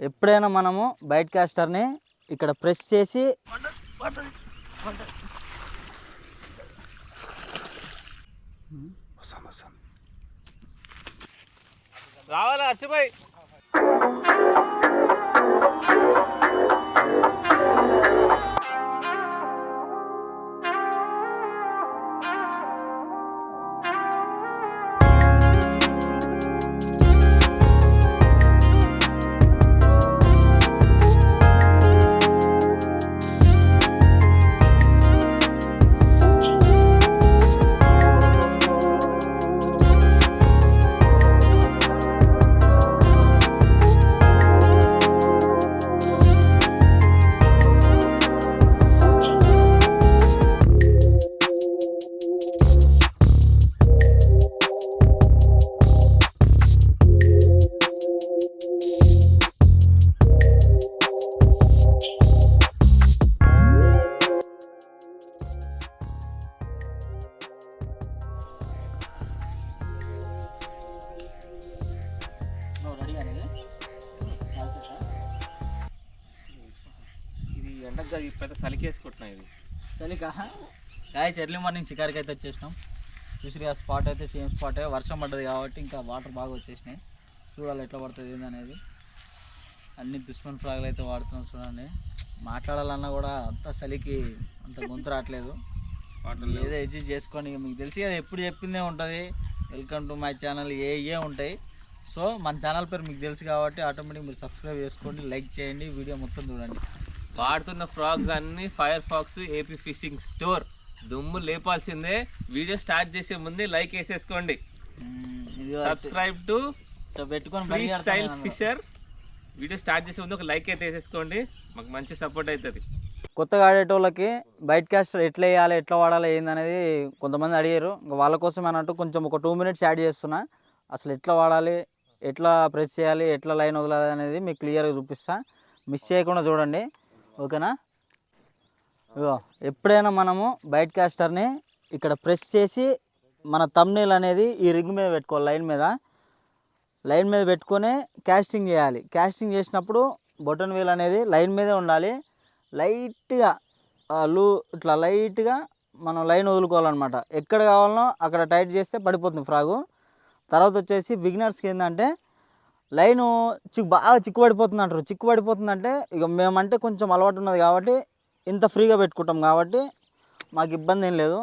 ఎప్పుడైనా మనము బయట కాస్టర్ని ఇక్కడ ప్రెస్ చేసి రావాలా హర్షభాయ్ ఇది ఎండకు పెద్ద చలికేసుకుంటున్నా ఇది. చలిక గాయస్ ఎర్లీ మార్నింగ్ షికారికి అయితే వచ్చేసినాం చూసిగా స్పాట్ అయితే సేమ్ స్పాటే. వర్షం పడ్డది కాబట్టి ఇంకా వాటర్ బాగా వచ్చేసినాయి. చూడాలి ఎట్లా పడుతుంది ఏందనేది. అన్ని దుష్మన్ ఫ్రాగులు అయితే వాడుతున్నాం చూడండి. మాట్లాడాలన్నా కూడా అంత చలికి అంత గొంతు రావట్లేదు. వాటర్ ఏదో అడ్జస్ట్ చేసుకొని మీకు తెలిసి కదా ఎప్పుడు చెప్పిందే ఉంటుంది. వెల్కమ్ టు మై ఛానల్ ఏ ఏ ఉంటాయి. సో మన ఛానల్ పేరు మీకు తెలుసు కాబట్టి ఆటోమేటిక్ మీరు సబ్స్క్రైబ్ చేసుకోండి లైక్ చేయండి వీడియో మొత్తం చూడండి. వాడుతున్న ఫ్రాగ్స్ అన్ని fire fox AP fishing store. దుమ్ము లేపాల్సిందే. వీడియో స్టార్ట్ చేసే ముందే లైక్ వేసేసుకోండి. సబ్స్క్రైబ్ టు పెట్టుకొని స్టైల్. ఫిషర్ వీడియో స్టార్ట్ చేసే ముందు ఒక లైక్ అయితే వేసేసుకోండి. మాకు మంచి సపోర్ట్ అవుతుంది. కొత్తగా ఆడేటోళ్ళకి బయట క్యాస్టర్ ఎట్లా వేయాలి ఎట్లా వాడాలి ఏందనేది కొంతమంది అడిగారు. ఇంకా వాళ్ళ కోసం అన్నట్టు కొంచెం ఒక టూ మినిట్స్ యాడ్ చేస్తున్నా. అసలు ఎట్లా వాడాలి ఎట్లా ప్రెస్ చేయాలి ఎట్లా లైన్ వదలాలి అనేది మీకు క్లియర్గా చూపిస్తా. మిస్ చేయకుండా చూడండి. ఓకేనా? ఇగో ఎప్పుడైనా మనము బయట క్యాస్టర్ని ఇక్కడ ప్రెస్ చేసి మన తమ్నీల్ అనేది ఈ రింగ్ మీద పెట్టుకోవాలి లైన్ మీద. లైన్ మీద పెట్టుకొని క్యాస్టింగ్ చేయాలి. క్యాస్టింగ్ చేసినప్పుడు బొటన్ వీల్ అనేది లైన్ మీదే ఉండాలి. లైట్గా లూ ఇట్లా లైట్గా మనం లైన్ వదులుకోవాలన్నమాట. ఎక్కడ కావాలనో అక్కడ టైట్ చేస్తే పడిపోతుంది ఫ్రాగు. తర్వాత వచ్చేసి బిగినర్స్కి ఏంటంటే లైను చిక్కు బాగా చిక్కు పడిపోతుంది అంటారు చిక్కు పడిపోతుందంటే ఇక మేమంటే కొంచెం అలవాటు ఉన్నది కాబట్టి ఇంత ఫ్రీగా పెట్టుకుంటాం కాబట్టి మాకు ఇబ్బంది ఏం లేదు.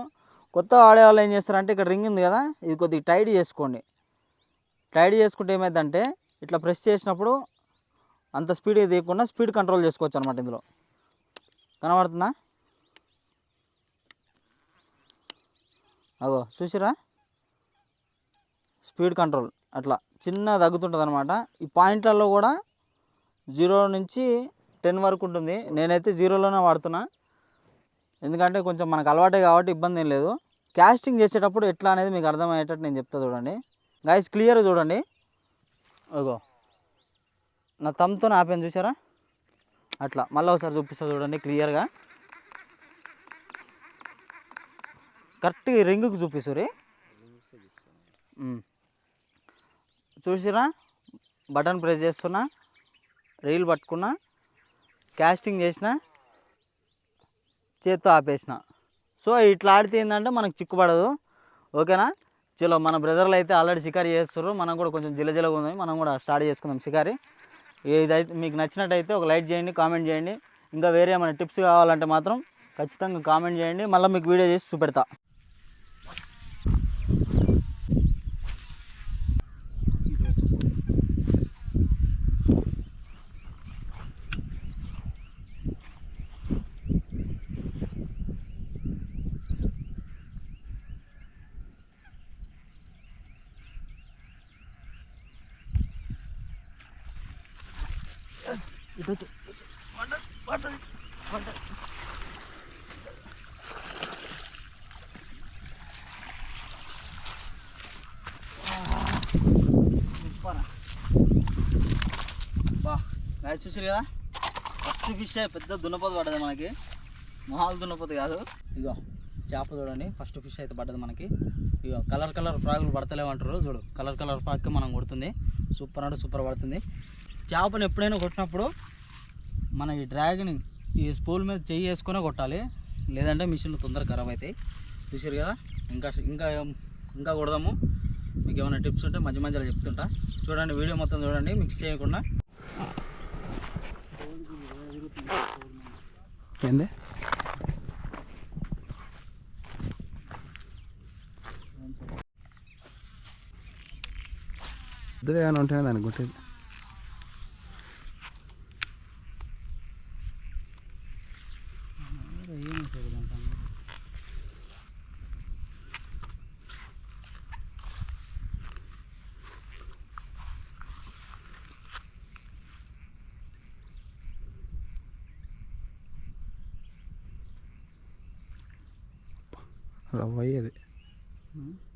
కొత్త ఆడేవాళ్ళు ఏం చేస్తారంటే ఇక్కడ రింగ్ ఉంది కదా ఇది కొద్దిగా టైట్ చేసుకోండి. టైట్ చేసుకుంటే ఏమైందంటే ఇట్లా ప్రెస్ చేసినప్పుడు అంత స్పీడ్గా తీయకుండా స్పీడ్ కంట్రోల్ చేసుకోవచ్చు అనమాట ఇందులో. కనబడుతుందా? అగో చూసిరా స్పీడ్ కంట్రోల్ అట్లా. చిన్న తగ్గుతుంటుంది అనమాట ఈ పాయింట్లలో కూడా జీరో నుంచి టెన్ వరకు ఉంటుంది. నేనైతే జీరోలోనే వాడుతున్నా. ఎందుకంటే కొంచెం మనకు అలవాటే కాబట్టి ఇబ్బంది ఏం లేదు. క్యాస్టింగ్ చేసేటప్పుడు ఎట్లా అనేది మీకు అర్థమయ్యేటట్టు నేను చెప్తా చూడండి. గాయస్ క్లియర్ చూడండి. అగో నా తమ్తో ఆపాను చూసారా అట్లా. మళ్ళీ ఒకసారి చూపిస్తా చూడండి క్లియర్గా కరెక్ట్గా రింగుకు రింగుకి చూపిస్తురి చూసిరా? బటన్ ప్రెస్ చేస్తున్నా రీల్ పట్టుకున్నా క్యాస్టింగ్ చేసిన చేత్తో ఆపేసిన. సో ఇట్లా ఆడితే ఏంటంటే మనకు చిక్కుపడదు. ఓకేనా? చలో మన బ్రదర్లు అయితే ఆల్రెడీ షికారి చేస్తున్నారు మనం కూడా కొంచెం జిలజిలగా ఉంది. మనం కూడా స్టార్ట్ చేసుకుందాం షికారి. ఇదైతే మీకు నచ్చినట్టయితే ఒక లైక్ చేయండి కామెంట్ చేయండి. ఇంకా వేరే ఏమైనా టిప్స్ కావాలంటే మాత్రం ఖచ్చితంగా కామెంట్ చేయండి. మళ్ళీ మీకు వీడియో చేసి చూపెడతా. బా చూసారు కదా? ఫస్ట్ ఫిష్ పెద్ద దున్నపోతు పడ్డది మనకి. మహాల్ దున్నపోతు కాదు. ఇగో చేప చూడండి. ఫస్ట్ ఫిష్ అయితే పడ్డది మనకి. ఇక కలర్ కలర్ ఫ్రాగులు పడతలేమంటారు చూడు కలర్ కలర్ ఫ్రాక్ మనం కొడుతుంది. సూపర్ అంటే సూపర్ పడుతుంది. చేపను ఎప్పుడైనా కొట్టినప్పుడు మన ఈ డ్రాగన్ ఈ స్పూల్ మీద చెయ్యి వేసుకునే కొట్టాలి. లేదంటే మిషన్లు తొందరగా ఖరాబ్ అవుతాయి. చూసారు కదా? ఇంకా ఇంకా ఇంకా కొడదాము. మీకు ఏమైనా టిప్స్ ఉంటే మధ్య మధ్యలో చెప్తుంటా. చూడండి వీడియో మొత్తం చూడండి మిక్స్ చేయకుండా. ఏంది? ఏమైనా ఉంటేనే దానికి కొట్టేది రవ్వ అయ్యేది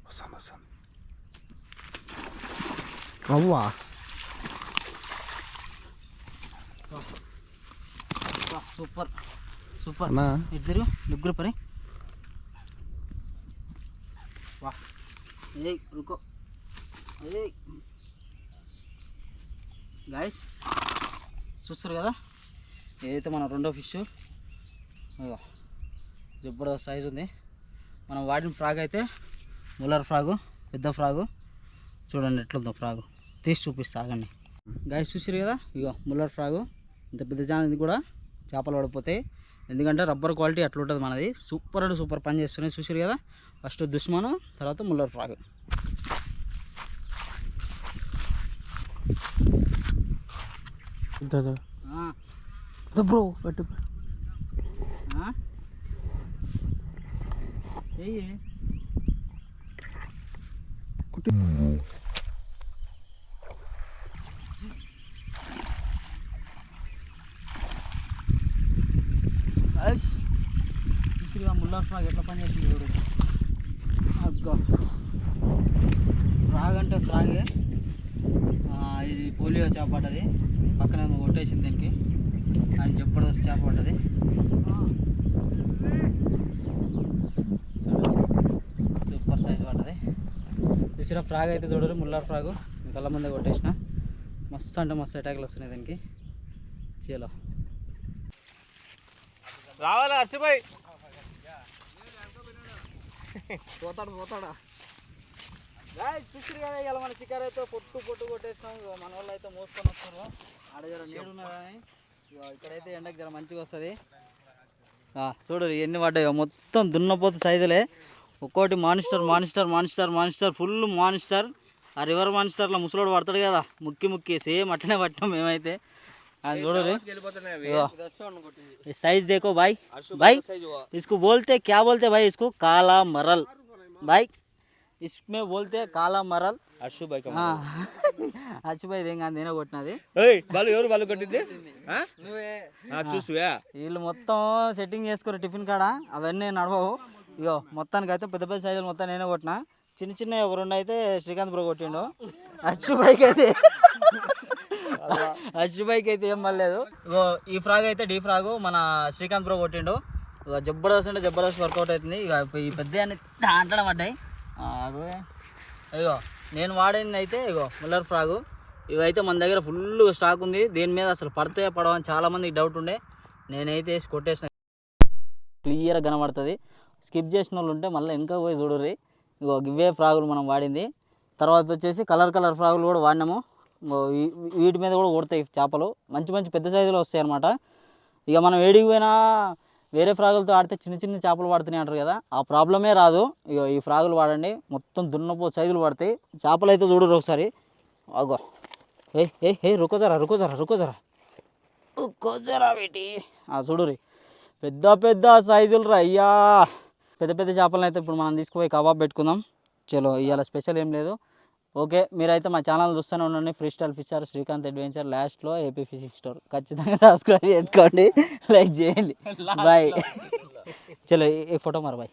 వస్తాను వస్తాను రవ్వ సూపర్ సూపర్ ఇద్దరు ముగ్గురు పని వా రుకో ఏయ్ గాయస్ చూస్తారు కదా ఏదైతే మన రెండో ఫిష్ జబర్దస్త్ సైజ్ ఉంది మనం వాడిన ఫ్రాగ్ అయితే ముల్లర్ ఫ్రాగు పెద్ద ఫ్రాగు. చూడండి ఎట్లుందో ఫ్రాగు. తీసి చూపిస్తా ఆగండి. గాయస్ చూసారు కదా? ఇగో ముల్లర్ ఫ్రాగు. ఇంత పెద్ద జానది కూడా చేపలు పడిపోతాయి. ఎందుకంటే రబ్బర్ క్వాలిటీ అట్లా ఉంటుంది మనది. సూపర్ అంటే సూపర్ పని చేస్తున్నాయి. చూసారు కదా? ఫస్ట్ దుష్మను తర్వాత ముల్లర్ ఫ్రాగ్. బ్రో కుట్టి ముల్లర్ ఫ్రాగ్ ఎట్లా పని చేస్తుంది చూడు. అగ్గో. ఫ్రాగ్ అంటే ఫ్రాగే ఆ, ఇది పోలియో చేప పడ్డది. పక్కన కొట్టేసింది దీనికి. అని జబర్దస్త్ చేప పడ్డది సూపర్ సైజ్ పడ్డది చూసిన ఫ్రాగ్ అయితే చూడరు ముల్లర్ ఫ్రాగు. కళ్ళ ముందే కొట్టేసిన. మస్తు అంటే మస్తు అటాకులు వస్తున్నాయి దీనికి. చలో. రావాలా హర్షభాయ్ పోతాడు పోతాడా? చూసిరు కదా ఇలా మన షికారు అయితే పొట్టు పొట్టు కొట్టేసినాం. మన వాళ్ళు అయితే మోసుకొని వస్తారు ఆడ జర నీడు ఉన్నదని ఇగో ఇక్కడైతే ఎండకి జర మంచిగా వస్తుంది. చూడు ఎన్ని పడ్డాయో. మొత్తం దున్నపోతు సైజులే. ఒక్కోటి monster monster monster monster full monster ఆ రివర్ మానిస్టర్లో ముసలోడు పడతాడు కదా ముక్కి ముక్కి సేమ్ అట్లనే పట్టాం మేమైతే అది చూడరు ఇగో ये साइज देखो भाई भाई इसको बोलते क्या बोलते भाई इसको काला मरल भाई इसमें बोलते हैं काला मरल అర్షు బైక్ हाँ అచ్చు భాయ్ దేంగా నేనే కొట్టినది వాళ్ళు ఎవరు వాళ్ళు కొట్టింది చూసువా వీళ్ళు మొత్తం సెట్టింగ్ చేసుకోరు టిఫిన్ కాడ అవన్నీ నడవవు ఇగో మొత్తానికి అయితే పెద్ద పెద్ద సైజులు మొత్తం నేనే కొట్టిన. చిన్న చిన్న ఒక రెండు అయితే శ్రీకాంత్ బ్రో కొట్టిండు. అచ్చు బైక్ అయితే అచ్చు బైక్ అయితే ఏం పర్లేదు ఇగో ఈ ఫ్రాగ్ అయితే డీ ఫ్రాగ్ మన శ్రీకాంత్ బ్రో కొట్టిండు. ఇక జబర్దస్త్ అంటే జబర్దస్త్ వర్కౌట్ అవుతుంది. ఇక ఈ పెద్ద అన్ని దాంట్లో పడ్డాయి. ఇగో నేను వాడింది అయితే ఇగో ముల్లర్ ఫ్రాగు. ఇవైతే మన దగ్గర ఫుల్ స్టాక్ ఉంది. దీని మీద అసలు పడితే పడవని చాలా మందికి డౌట్ ఉండే. నేనైతే వేసి కొట్టేసిన. క్లియర్గా కనబడుతుంది. స్కిప్ చేసిన వాళ్ళు ఉంటే మళ్ళీ ఇంకా పోయి చూడరు ఇగో ఇవే ఫ్రాగులు మనం వాడింది. తర్వాత వచ్చేసి కలర్ కలర్ ఫ్రాగులు కూడా వాడినాము. వీటి మీద కూడా కొడతాయి చేపలు. మంచి మంచి పెద్ద సైజులో వస్తాయి అన్నమాట. ఇక మనం ఏడికి పోయినా వేరే ఫ్రాగులతో ఆడితే చిన్న చిన్న చేపలు పడుతున్నాయి అంటారు కదా ఆ ప్రాబ్లమే రాదు. ఇక ఈ ఫ్రాగులు వాడండి. మొత్తం దున్నపో సైజులు పడతాయి. చేపలు అయితే చూడరు ఒకసారి. అగో. ఏ ఏ ఏ రుకో రుకోజరా రుకో రుకోజరా రుకో జరా రుకో ఆ చూడురి పెద్ద పెద్ద సైజులు రా అయ్యా. పెద్ద పెద్ద చేపలను అయితే ఇప్పుడు మనం తీసుకుపోయి కబాబ్ పెట్టుకుందాం. చలో ఇవాళ స్పెషల్ ఏం లేదు. ఓకే మీరైతే మా ఛానల్ చూస్తూనే ఉండండి. Free style fisher Srikanth adventure లాస్ట్లో ఏపీ ఫిషింగ్ స్టోర్ ఖచ్చితంగా సబ్స్క్రైబ్ చేసుకోండి. లైక్ చేయండి. బాయ్ చలో ఏ ఫోటో మారు బాయ్